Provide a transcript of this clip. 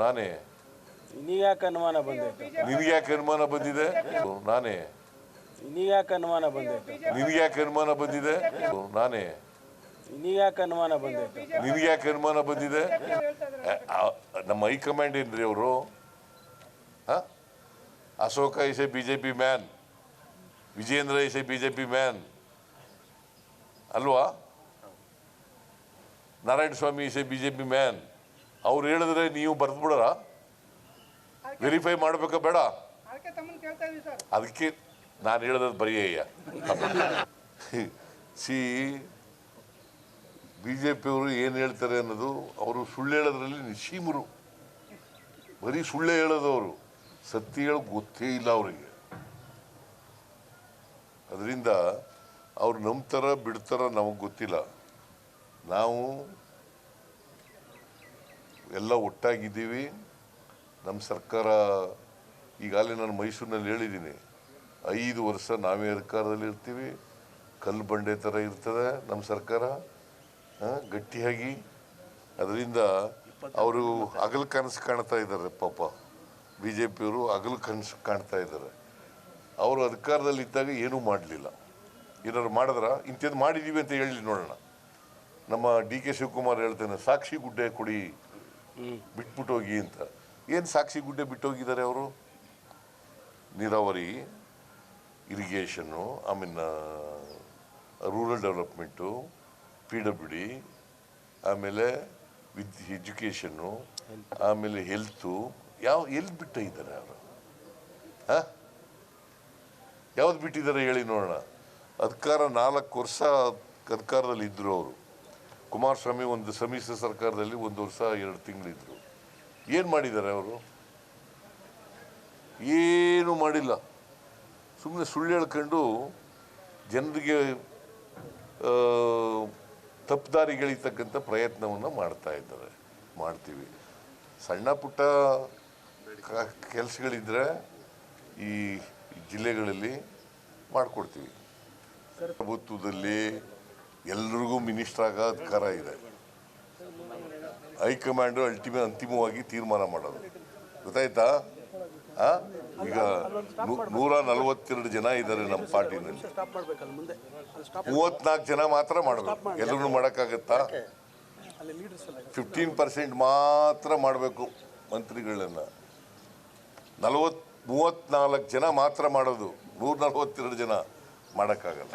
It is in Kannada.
ನಾನೇ. ನೀವ್ಯಾಕೆ ಅನುಮಾನ ಬಂದೈತೆ? ನಿನಗೆ ಯಾಕೆ ಅನುಮಾನ ಬಂದಿದೆ? ನಾನೇ. ನೀವ್ಯಾಕೆ ಅನುಮಾನ ಬಂದೈತೆ? ನಿನಗೆ ಯಾಕೆ ಅನುಮಾನ ಬಂದಿದೆ? ನಾನೇ. ನೀವ್ಯಾಕೆ ಅನುಮಾನ ಬಂದೈತೆ? ನಿನಗೆ ಯಾಕೆ ಅನುಮಾನ ಬಂದಿದೆ? ನಮ್ಮ ಹೈಕಮಾಂಡ್ ಏನ್ರಿ ಅವರು? Ashoka is a B J P man. Vijendra is a B J P man. ಅಲ್ವಾ? Narayana Swamy is a B J P man. ಅವ್ರು ಹೇಳಿದ್ರೆ ನೀವು ಬರೆದು ಬಿಡೋರ ವೆರಿಫೈ ಮಾಡ್ಬೇಕಾ ಬೇಡ? ಅದಕ್ಕೆ ನಾನು ಹೇಳೋದು ಬರೀಯ್ಯ ಸಿ ಬಿ ಜೆ ಪಿಯವರು ಏನು ಹೇಳ್ತಾರೆ ಅನ್ನೋದು ಅವರು ಸುಳ್ಳು ಹೇಳೋದ್ರಲ್ಲಿ ನಿಶೀಮರು ಬರೀ ಸುಳ್ಳೇ ಹೇಳೋದು ಅವರು. ಸತ್ಯ ಹೇಳೋದು ಗೊತ್ತೇ ಇಲ್ಲ ಅವರಿಗೆ. ಅದರಿಂದ ಅವ್ರು ನಂಬ್ತಾರ ಬಿಡ್ತಾರ ನಮಗೆ ಗೊತ್ತಿಲ್ಲ. ನಾವು ಎಲ್ಲ ಒಟ್ಟಾಗಿದ್ದೀವಿ. ನಮ್ಮ ಸರ್ಕಾರ ಈಗಾಗಲೇ ನಾನು ಮೈಸೂರಿನಲ್ಲಿ ಹೇಳಿದ್ದೀನಿ. ಐದು ವರ್ಷ ನಾವೇ ಅಧಿಕಾರದಲ್ಲಿ ಇರ್ತೀವಿ. ಕಲ್ಲು ಬಂಡೆ ಥರ ಇರ್ತದೆ ನಮ್ಮ ಸರ್ಕಾರ. ಗಟ್ಟಿಯಾಗಿ. ಅದರಿಂದ ಅವರು ಹಗಲು ಕನಸು ಕಾಣ್ತಾ ಇದ್ದಾರೆ ಪಾಪ. ಬಿ ಜೆ ಪಿಯವರು ಹಗಲು ಕನಸು ಕಾಣ್ತಾ ಇದ್ದಾರೆ. ಅವರು ಅಧಿಕಾರದಲ್ಲಿ ಇದ್ದಾಗ ಏನೂ ಮಾಡಲಿಲ್ಲ. ಏನಾದ್ರು ಮಾಡಿದ್ರ? ಇಂಥದ್ದು ಮಾಡಿದ್ದೀವಿ ಅಂತ ಹೇಳಿ ನೋಡೋಣ. ನಮ್ಮ ಡಿ ಕೆ ಶಿವಕುಮಾರ್ ಹೇಳ್ತಾನೆ, ಸಾಕ್ಷಿ ಗುಡ್ಡೆ ಕೊಡಿ. ಬಿಟ್ಬಿಟ್ಟು ಹೋಗಿ ಅಂತ. ಏನು ಸಾಕ್ಷಿ ಗುಡ್ಡೆ ಬಿಟ್ಟೋಗಿದ್ದಾರೆ ಅವರು? ನೀರಾವರಿ, ಇರಿಗೇಷನ್ನು ಆಮೇಲೆ rural development, P W D, ಆಮೇಲೆ ವಿದ್ ಎಜುಕೇಷನ್ನು, ಆಮೇಲೆ ಹೆಲ್ತು, ಯಾವ ಎಲ್ಲಿ ಬಿಟ್ಟಿದ್ದಾರೆ ಅವರು? ಹಾಂ? ಯಾವ್ದು ಬಿಟ್ಟಿದ್ದಾರೆ ಹೇಳಿ ನೋಡೋಣ. ಅಧಿಕಾರ ನಾಲ್ಕು ವರ್ಷ ಅಧಿಕಾರದಲ್ಲಿ ಇದ್ದರು ಅವರು. ಕುಮಾರಸ್ವಾಮಿ ಒಂದು ಸಮ್ಮಿಶ್ರ ಸರ್ಕಾರದಲ್ಲಿ ಒಂದು ವರ್ಷ ಎರಡು ತಿಂಗಳಿದ್ರು. ಏನು ಮಾಡಿದ್ದಾರೆ ಅವರು? ಏನು ಮಾಡಿಲ್ಲ. ಸುಮ್ಮನೆ ಸುಳ್ಳು ಹೇಳ್ಕೊಂಡು ಜನರಿಗೆ ಆ, ತಪ್ಪುದಾರಿಗಳಿರ್ತಕ್ಕಂಥ ಪ್ರಯತ್ನವನ್ನು ಮಾಡ್ತಾ ಇದ್ದಾರೆ ಮಾಡ್ತೀವಿ. ಸಣ್ಣ ಪುಟ್ಟ ಕೆಲಸಗಳಿದ್ದರೆ ಈ ಜಿಲ್ಲೆಗಳಲ್ಲಿ ಮಾಡಿಕೊಡ್ತೀವಿ. ಪ್ರಭುತ್ವದಲ್ಲಿ ಎಲ್ರಿಗೂ ಮಿನಿಸ್ಟರ್ ಆಗೋ ಅಧಿಕಾರ ಇದೆ. ಹೈಕಮಾಂಡು ಅಲ್ಟಿಮೇಟ್ ಅಂತಿಮವಾಗಿ ತೀರ್ಮಾನ ಮಾಡೋದು. ಗೊತ್ತಾಯ್ತಾ? ಈಗ ನೂರ ನಲವತ್ತೆರಡು ಜನ ಇದ್ದಾರೆ ನಮ್ಮ ಪಾರ್ಟಿನಲ್ಲಿ. ಮೂವತ್ನಾಲ್ಕು ಜನ ಮಾತ್ರ ಮಾಡಬೇಕು ಎಲ್ಲರೂ ಮಾಡೋಕ್ಕಾಗತ್ತಾ? ಫಿಫ್ಟೀನ್ ಪರ್ಸೆಂಟ್ ಮಾತ್ರ ಮಾಡಬೇಕು ಮಂತ್ರಿಗಳನ್ನು. ನಲವತ್ತು ಮೂವತ್ನಾಲ್ಕು ಜನ ಮಾತ್ರ ಮಾಡೋದು. ನೂರ ನಲವತ್ತೆರಡು ಜನ ಮಾಡೋಕ್ಕಾಗಲ್ಲ.